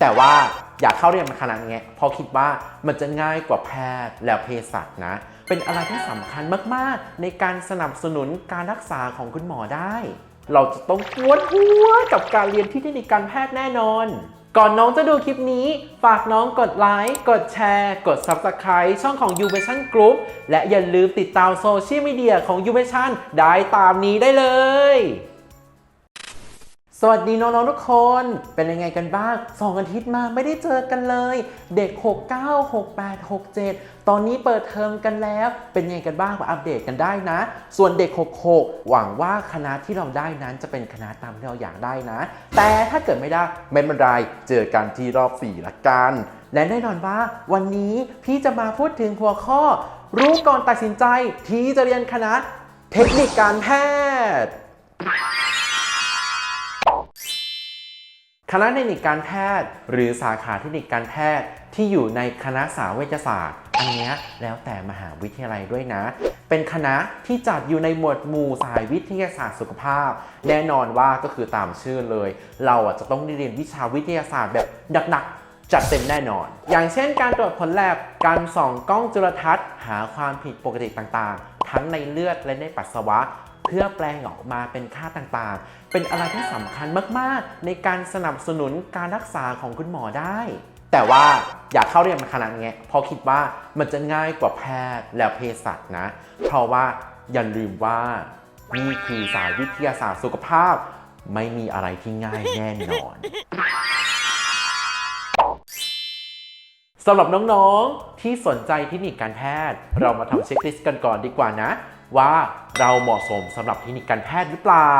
แต่ว่าอยากเข้าเรียนคณะเนี้ยเพราะคิดว่ามันจะง่ายกว่าแพทย์และเภสัชนะ เป็นอะไรที่สำคัญมาก ๆ ในการสนับสนุนการรักษาของคุณหมอได้ เราจะต้องปวดหัวกับการเรียนที่เทคนิคการแพทย์แน่นอน ก่อนน้องจะดูคลิปนี้ ฝากน้องกดไลค์ กดแชร์ กด Subscribe ช่องของ u v a t i o n Group และอย่าลืมติดตามโซเชียลมีเดียของ u v a t i o n ได้ตามนี้ได้เลย สวัสดีน้องๆทุกคน เป็นยังไงกันบ้าง 2 อาทิตย์มาไม่ได้เจอกันเลย เด็ก 69 68 67 ตอนนี้เปิดเทอมกันแล้ว เป็นยังไงกันบ้างมาอัปเดตกันได้นะ ส่วนเด็ก 66 หวังว่าคณะที่เราได้นั้นจะเป็นคณะตามที่เราอยากได้นะ แต่ถ้าเกิดไม่ได้ไม่เป็นไรเจอกันที่รอบ 4 ละกัน และแน่นอนว่าวันนี้พี่จะมาพูดถึงหัวข้อ รู้ก่อนตัดสินใจที่จะเรียนคณะเทคนิคการแพทย์ คณะเทคนิคการแพทย์ หรือสาขาเทคนิคการแพทย์ที่อยู่ในคณะสาเวชศาสตร์ อันนี้แล้วแต่มหาวิทยาลัยด้วยนะ เป็นคณะที่จัดอยู่ในหมวดหมู่สายวิทยาศาสตร์สุขภาพ แน่นอนว่าก็คือตามชื่อเลย เราอะจะต้องได้เรียนวิชาวิทยาศาสตร์แบบหนักๆ จัดเต็มแน่นอน อย่างเช่น การตรวจผลแลบการส่องกล้องจุลทรรศน์ หาความผิดปกติต่างๆ ทั้งในเลือดและในปัสสาวะ เพื่อแปลงออกมาเป็นค่าต่างๆ เป็นอะไรที่สำคัญมากๆ ในการสนับสนุนการรักษาของคุณหมอได้ แต่ว่าอยากเข้าเรียนคณะเนี้เพราะคิดว่ามันจะง่ายกว่าแพทย์และเภสัชนะ เพราะว่าอย่าลืมว่านี่คือสายวิทยาศาสตร์สุขภาพ ไม่มีอะไรที่ง่ายแน่นอนสำหรับน้องๆที่สนใจเทคนิคการแพทย์ เรามาทำเช็คลิสต์กันก่อนดีกว่านะ ว่าเราเหมาะสมสำหรับเทคนิคการแพทย์หรือเปล่า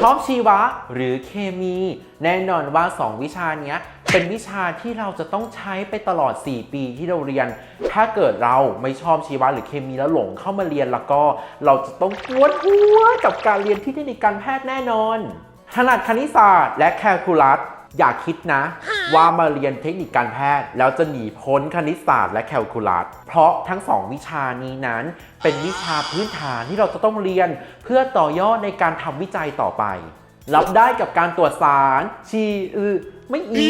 ชอบชีวะหรือเคมี แน่นอนว่า 2 วิชานี้เป็นวิชาที่เราจะต้องใช้ไปตลอด 4 ปีที่เราเรียน ถ้าเกิดเราไม่ชอบชีวะหรือเคมีแล้วหลงเข้ามาเรียนแล้วก็ เราจะต้องปวดหัวกับการเรียนที่เทคนิคการแพทย์แน่นอนถนัดคณิตศาสตร์และแคลคูลัส อย่าคิดนะ ว่ามาเรียนเทคนิคการแพทย์ แล้วจะหนีพ้นคณิตศาสตร์และแคลคูลัสเพราะทั้งสองวิชานี้นั้น เป็นวิชาพื้นฐานที่เราจะต้องเรียน เพื่อต่อยอดในการทำวิจัยต่อไป รับได้กับการตรวจสารชีอือไม่อี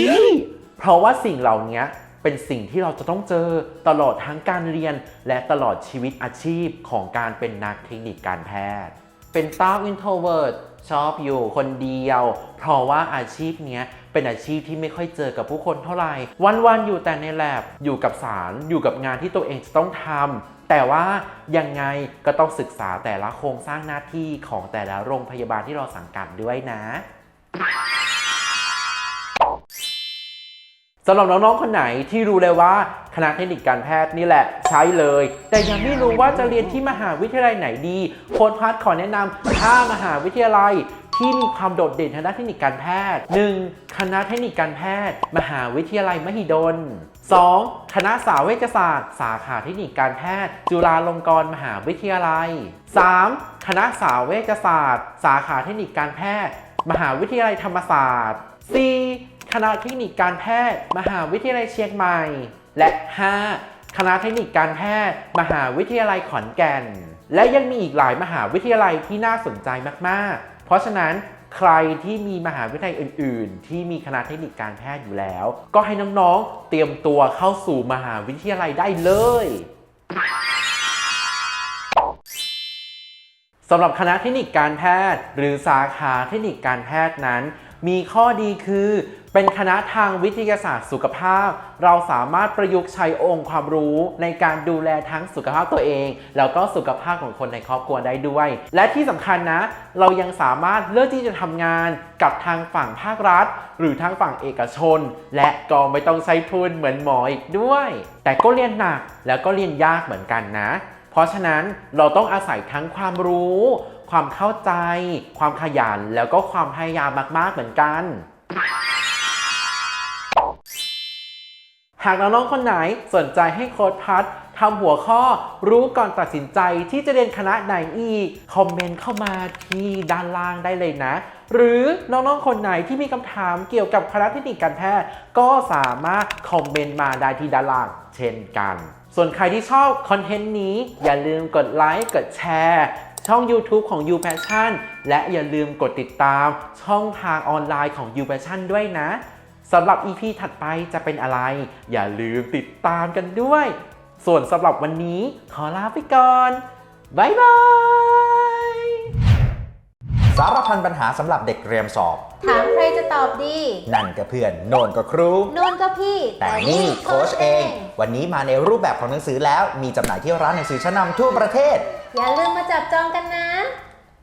เพราะว่าสิ่งเหล่านี้เป็นสิ่งที่เราจะต้องเจอตลอดทั้งการเรียน และตลอดชีวิตอาชีพของการเป็นนักเทคนิคการแพทย์ เป็นต้าอินโทรเวิร์ดชอบอยู่คนเดียว เพราะว่าอาชีพเนี้ยเป็นอาชีพที่ไม่ค่อยเจอกับผู้คนเท่าไหร่ วันๆอยู่แต่ในแลบอยู่กับสารอยู่กับงานที่ตัวเองจะต้องทำแต่ว่ายังไงก็ต้องศึกษาแต่ละโครงสร้างหน้าที่ของแต่ละโรงพยาบาลที่เราสังกัดด้วยนะ สำหรับน้องๆ คนไหนที่รู้เลยว่าคณะเทคนิคการแพทย์นี่แหละใช้เลย แต่ยังไม่รู้ว่าจะเรียนที่มหาวิทยาลัยไหนดี โค้ดพัทขอแนะนำ5มหาวิทยาลัยที่มีความโดดเด่นทางด้านเทคนิคการแพทย์ 1. คณะเทคนิคการแพทย์ มหาวิทยาลัยมหิดล 2. คณะสาเวชศาสตร์ สาขาเทคนิคการแพทย์ จุฬาลงกรณ์มหาวิทยาลัย 3. คณะสาเวชศาสตร์ สาขาเทคนิคการแพทย์ มหาวิทยาลัยธรรมศาสตร์ 4. คณะเทคนิคการแพทย์ มหาวิทยาลัยเชียงใหม่ และ 5. คณะเทคนิคการแพทย์ มหาวิทยาลัยขอนแก่น และยังมีอีกหลายมหาวิทยาลัยที่น่าสนใจมากๆ เพราะฉะนั้นใครที่มีมหาวิทยาลัยอื่น ๆ ที่มีคณะเทคนิคการแพทย์อยู่แล้ว ก็ให้น้องๆ เตรียมตัวเข้าสู่มหาวิทยาลัยได้เลยสำหรับคณะเทคนิคการแพทย์ หรือสาขาเทคนิคการแพทย์นั้น มีข้อดีคือ เป็นคณะทางวิทยาศาสตร์สุขภาพ เราสามารถประยุกต์ใช้องค์ความรู้ในการดูแลทั้งสุขภาพตัวเอง แล้วก็สุขภาพของคนในครอบครัวได้ด้วย และที่สำคัญนะ เรายังสามารถเลือกที่จะทำงานกับทางฝั่งภาครัฐ หรือทางฝั่งเอกชน และก็ไม่ต้องใช้ทุนเหมือนหมออีกด้วย แต่ก็เรียนหนักแล้วก็เรียนยากเหมือนกันนะ เพราะฉะนั้นเราต้องอาศัยทั้งความรู้ ความเข้าใจ ความขยันแล้วก็ความพยายามมากๆเหมือนกัน หากน้องๆคนไหนสนใจให้โค้ดพัททำหัวข้อรู้ก่อนตัดสินใจที่จะเรียนคณะไหนอีก คอมเมนต์เข้ามาที่ด้านล่างได้เลยนะ หรือน้องๆคนไหนที่มีคำถามเกี่ยวกับคณะเทคนิคการแพทย์ ก็สามารถคอมเมนต์มาได้ที่ด้านล่างเช่นกัน ส่วนใครที่ชอบคอนเทนต์นี้ อย่าลืมกดไลค์กดแชร์ช่อง YouTube ของ You Passion และอย่าลืมกดติดตามช่องทางออนไลน์ของ You Passion ด้วยนะ สำหรับ EP ถัดไปจะเป็นอะไร อย่าลืมติดตามกันด้วย ส่วนสำหรับวันนี้ขอลาไปก่อน บ๊ายบาย สารพันปัญหาสำหรับเด็กเรียมสอบ ถามใครจะตอบดี นั่นก็เพื่อน โน่นก็ครู โน่นก็พี่แต่นี่โค้ชเอง วันนี้มาในรูปแบบของหนังสือแล้ว มีจำหน่ายที่ร้านหนังสือชั้นนำทั่วประเทศ อย่าลืมมาจับจองกันนะ